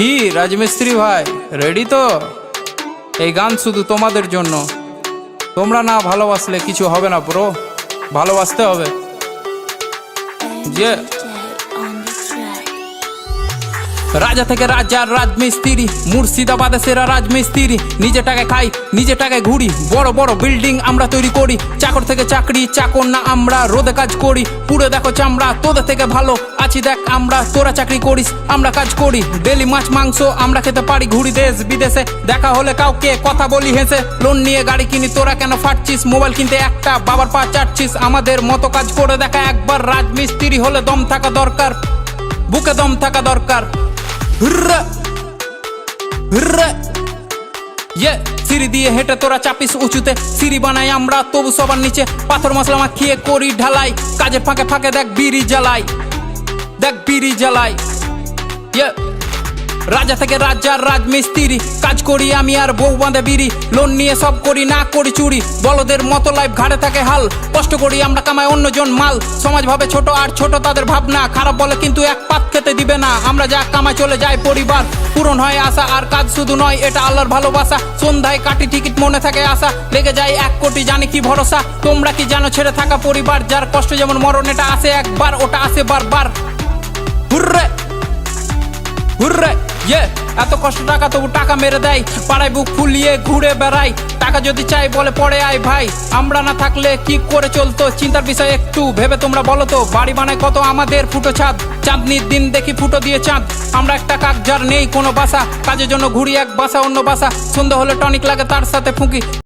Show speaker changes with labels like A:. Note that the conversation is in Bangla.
A: কি, রাজমিস্ত্রি ভাই? রেডি তো? এই গান শুধু তোমাদের জন্য। তোমরা না ভালোবাসলে কিছু হবে না ব্রো ভালোবাসতে হবে। যে. রাজা থেকে রাজা রাজমিস্ত্রি, মুর্শিদাবাদে সেরা রাজমিস্ত্রি। নিজে টাকায় খাই, নিজে টাকায় ঘুরি। বড় বড় বিল্ডিং আমরা তৈরি করি। চাকর থেকে চাকরি, চাকর না আমরা, রোদে কাজ করি। পুরো দেখো চামড়া, তোদের থেকে ভালো। আছি দেখ আমরা, তোরা চাকরি করিস, আমরা কাজ করি। ডেলি মাছ, মাংস আমরা খেতে পারি ঘুরি দেশ বিদেশে। দেখা হলে কাউকে কথা বলি হেসে। লোন নিয়ে গাড়ি কিনি, তোরা কেন ফাটছিস? মোবাইল কিনতে একটা, বাবার পা চাটছিস। আমাদের মতো কাজ করে দেখা একবার রাজমিস্ত্রি হলে দম থাকা দরকার। বুকে দম থাকা দরকার। ইয়ে সিঁড়ি দিয়ে হেঁটে তোরা চাপিস উঁচুতে। সিঁড়ি বানাই আমরা, তবু সবার নিচে। পাথর, মশলা মাখিয়ে করি ঢালাই। কাজের ফাঁকে ফাঁকে দেখ বিড়ি জ্বালাই। দেখ বিড়ি জ্বালাই। ইয়ে রাজা থেকে রাজা রাজমিস্ত্রি। কাজ করি আমি আর বউ বাঁধে বিড়ি। লোন নিয়ে সব করি, না করি চুরি। বলদের মতো লাইফ ঘাড়ে থাকে হাল। কষ্ট করি আমরা কামাই অন্যজন মাল। সমাজ ভাবে ছোট আর ছোট তাদের ভাবনা। খারাপ বলে কিন্তু এক পাত খেতে দিবে না। আমরা যা কামাই চলে যায় পরিবার। পূরণ হয় আশা আর কাজ শুধু নয়, এটা আল্লাহর ভালোবাসা। সন্ধ্যায় কাটি টিকিট, মনে থাকে আশা। লেগে যায় এক কোটি, জানি কি ভরসা। তোমরা কি জানো ছেড়ে থাকা পরিবার? যার কষ্ট যেমন মরণ, এটা আসে একবার, ওটা আসে বারবার। হুররে! হুররে! এত কষ্ট টাকা তবু টাকা মেরে দেয়। পাড়ায় বুক ফুলিয়ে ঘুরে বেড়াই টাকা যদি চাই বলে পড়ে আয় ভাই। আমরা না থাকলে কি করে চলতো? চিন্তার বিষয় একটু ভেবে তোমরা বলো তো, বাড়ি বানায় কত আমাদের ফুটো ছাদ? চাঁদনির দিন দেখি ফুটো দিয়ে চাঁদ। আমরা একটা কাক যার নেই কোনো বাসা। কাজের জন্য ঘুরি এক বাসা, অন্য বাসা। সন্ধ্যা হলে টনিক লাগে তার সাথে ফুঁকি।